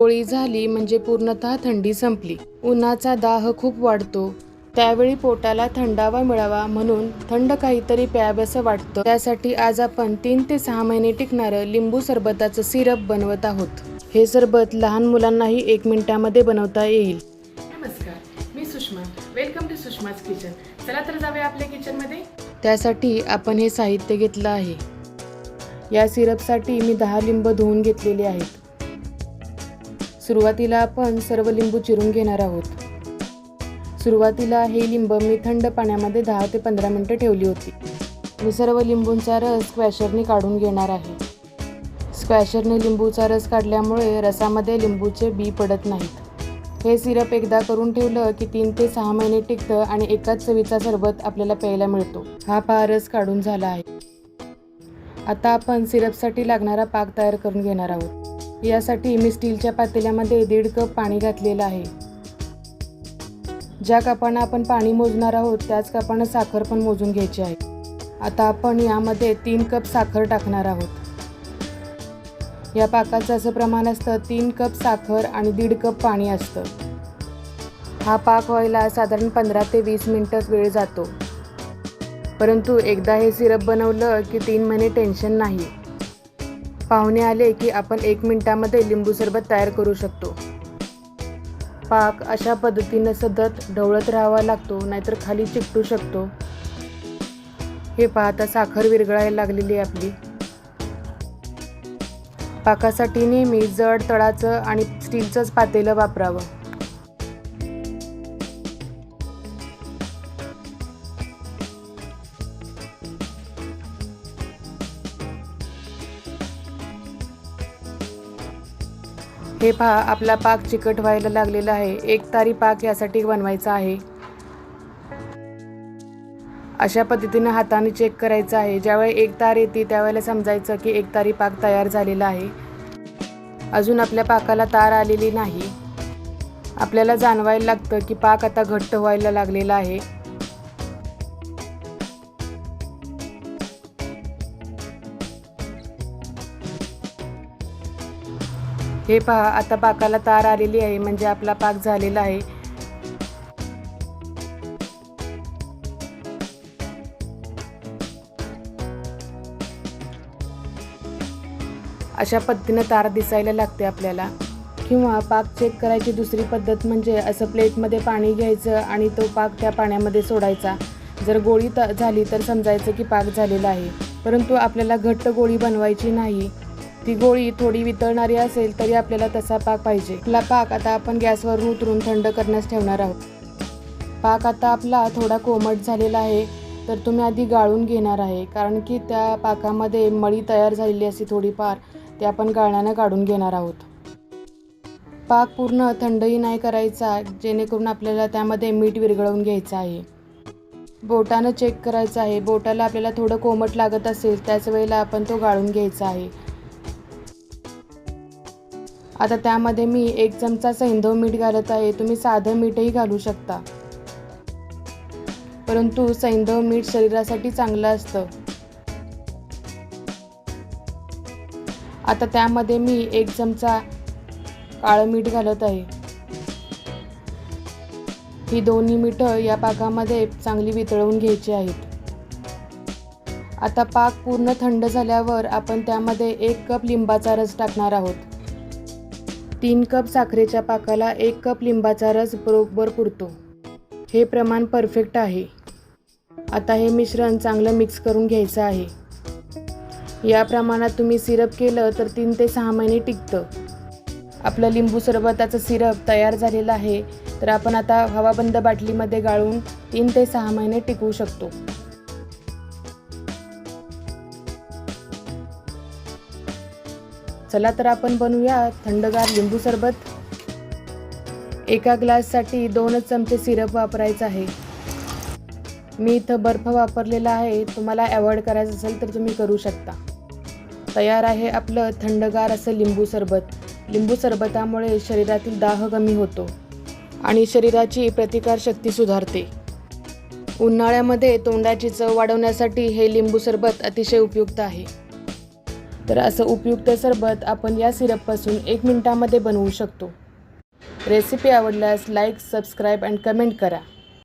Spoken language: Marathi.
होळी झाली म्हणजे पूर्णतः थंडी संपली. उन्हाचा दाह खूप वाढतो. त्यावेळी पोटाला थंडावा मिळावा म्हणून थंड काहीतरी प्यावंसं वाटतं. त्यासाठी आज आपण तीन ते सहा महिने टिकणारं लिंबू सरबताचं सिरप बनवत आहोत. हे सरबत लहान मुलांनाही एक मिनिटामध्ये बनवता येईल. नमस्कार मी Sushma. Welcome to Sushma's kitchen चला तर जाऊया आपल्या किचनमध्ये त्यासाठी आपण हे साहित्य घेतलं आहे. या सिरपसाठी मी दहा लिंब धुवून घेतलेले आहेत. सुरुवातीला आपण सर्व लिंबू चिरून घेणार आहोत. सुरुवातीला हे लिंब मी थंड पाण्यामध्ये दहा ते पंधरा मिनटं ठेवली होती. मी सर्व लिंबूंचा रस स्क्वॅशरने काढून घेणार आहे. स्क्वॅशरने लिंबूचा रस काढल्यामुळे रसामध्ये लिंबूचे बी पडत नाहीत. हे सिरप एकदा करून ठेवलं की तीन ते सहा महिने टिकतं आणि एकाच चवीचा सरबत आपल्याला प्यायला मिळतो. हा पहा रस काढून झाला आहे. आता आपण सिरपसाठी लागणारा पाक तयार करून घेणार आहोत. यासाठी मी स्टीलच्या पातेल्यामध्ये दीड कप पाणी घातलेलं आहे. ज्या कापानं आपण पाणी मोजणार आहोत त्याच कापानं साखर पण मोजून घ्यायची आहे. आता आपण यामध्ये तीन कप साखर टाकणार आहोत. या पाकाचं असं प्रमाण असतं तीन कप साखर आणि दीड कप पाणी असतं. हा पाक व्हायला साधारण पंधरा ते वीस मिनटं वेळ जातो. परंतु एकदा हे सिरप बनवलं की तीन महिने टेन्शन नाही. पाहुणे आले की आपण एक मिनिटामध्ये लिंबू सरबत तयार करू शकतो. पाक अशा पद्धतीनं सतत ढवळत राहावा लागतो नाहीतर खाली चिकटू शकतो. हे पाहता साखर विरघळायला लागलेली आहे आपली. पाकासाठी नेहमी जड तळाचं आणि स्टीलचंच पातेलं वापरावं. हे पहा आपला पाक चिकट व्हायला लागलेला आहे. एक तारी पाक यासाठी बनवायचा आहे. अशा पद्धतीनं हाताने चेक करायचं आहे. ज्यावेळी एक तार येते त्यावेळेला समजायचं की एक तारी पाक तयार झालेला आहे. अजून आपल्या पाकाला तार आलेली नाही. आपल्याला जाणवायला लागतं की पाक आता घट्ट व्हायला लागलेला आहे. हे पहा आता पाकाला तार आलेली आहे म्हणजे आपला पाक झालेला आहे. अशा पद्धतीनं तार दिसायला लागते आपल्याला. किंवा पाक चेक करायची दुसरी पद्धत म्हणजे असं प्लेटमध्ये पाणी घ्यायचं आणि तो पाक त्या पाण्यामध्ये सोडायचा. जर गोळी त झाली तर समजायचं की पाक झालेला आहे. परंतु आपल्याला घट्ट गोळी बनवायची नाही. ती गोळी थोडी वितळणारी असेल तरी आपल्याला तसा पाक पाहिजे. आपला पाक आता आपण गॅसवरून उतरून थंड करण्यास ठेवणार आहोत. पाक आता आपला थोडा कोमट झालेला आहे तर तुम्ही आधी गाळून घेणार आहे कारण की त्या पाकामध्ये मळी तयार झालेली असते थोडीफार ते आपण गाळण्यानं काढून घेणार आहोत. पाक पूर्ण थंडही नाही करायचा जेणेकरून आपल्याला त्यामध्ये मीठ विरघळवून घ्यायचं आहे. बोटानं चेक करायचं आहे. बोटाला आपल्याला थोडं कोमट लागत असेल त्याच वेळेला आपण तो गाळून घ्यायचा आहे. आता त्यामध्ये मी एक चमचा सैंधव मीठ घालत आहे. तुम्ही साधं मीठही घालू शकता. परंतु सैंधव मीठ शरीरासाठी चांगलं असतं. आता त्यामध्ये मी एक चमचा काळं मीठ घालत आहे. ही दोन्ही मीठं या पाकामध्ये चांगली वितळवून घ्यायची आहेत. आता पाक पूर्ण थंड झाल्यावर आपण त्यामध्ये एक कप लिंबाचा रस टाकणार आहोत. तीन कप साखरेच्या पाकाला एक कप लिंबाचा रस बरोबर पुरतो. हे प्रमाण परफेक्ट आहे. आता हे मिश्रण चांगलं मिक्स करून घ्यायचं आहे. या प्रमाणात तुम्ही सिरप केलं तर तीन ते सहा महिने टिकतं. आपलं लिंबू सरबताचं सिरप तयार झालेलं आहे तर आपण आता हवाबंद बाटलीमध्ये गाळून तीन ते सहा महिने टिकवू शकतो. चला तर आपण बनवूया थंडगार लिंबू सरबत. एका ग्लाससाठी दोनच चमचे सिरप वापरायचं आहे. मी इथं बर्फ वापरलेला आहे. तुम्हाला अवॉइड करायचं असेल तर तुम्ही करू शकता. तयार आहे आपलं थंडगार असं लिंबू सरबत. लिंबू सरबतामुळे शरीरातील दाह कमी होतो आणि शरीराची प्रतिकारशक्ती सुधारते. उन्हाळ्यामध्ये तोंडाची चव वाढवण्यासाठी हे लिंबू सरबत अतिशय उपयुक्त आहे. तर असं उपयुक्त सरबत आपण या सिरपपासून एक मिनिटामध्ये बनवू शकतो. रेसिपी आवडल्यास लाईक सबस्क्राईब अँड कमेंट करा.